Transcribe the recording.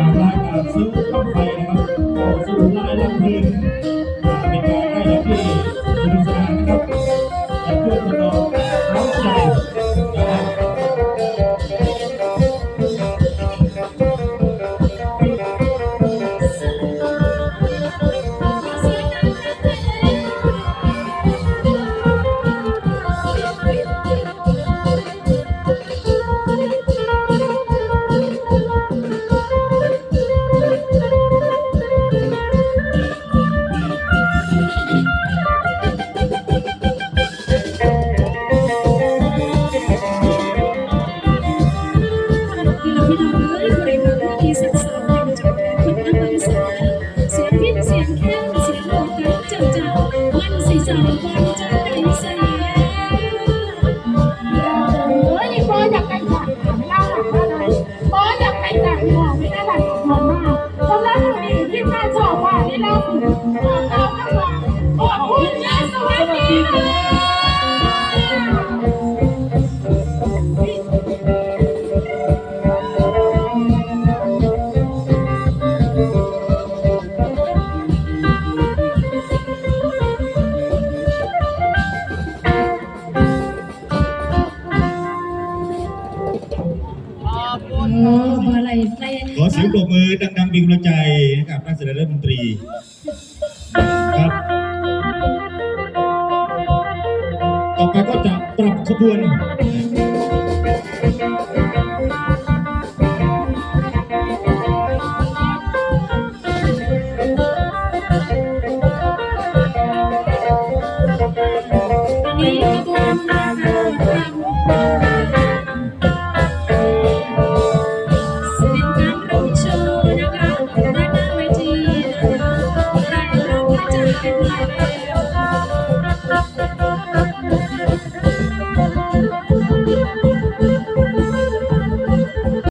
จากราการซื้อต้องไปนะครับโอ้สุดลายลังเพลินเป็นการ ที่เราเอ้ยคนมืองที่สักสาวในดวงคนนั้นมันสายเสียงพิษเสียงแค้เสียงโลกนจังจังมันสีสันวันจันทร์ในแสงเฮ้พออยากไปจากไม่ได้หรอกพออยากไปจากไม่ได้หรกมันมากสำหรับคนนี้ที่น่าชอบว่าที่เราคือคมากัอบคุสวัดีค่ะ ไรขอเสียงปรบมือดังๆเป็นกำลังใจให้กับท่านเสด็จรัฐมนตรีครับต่อไปก็จะปรับขบวนนนี้ขบ Thank you.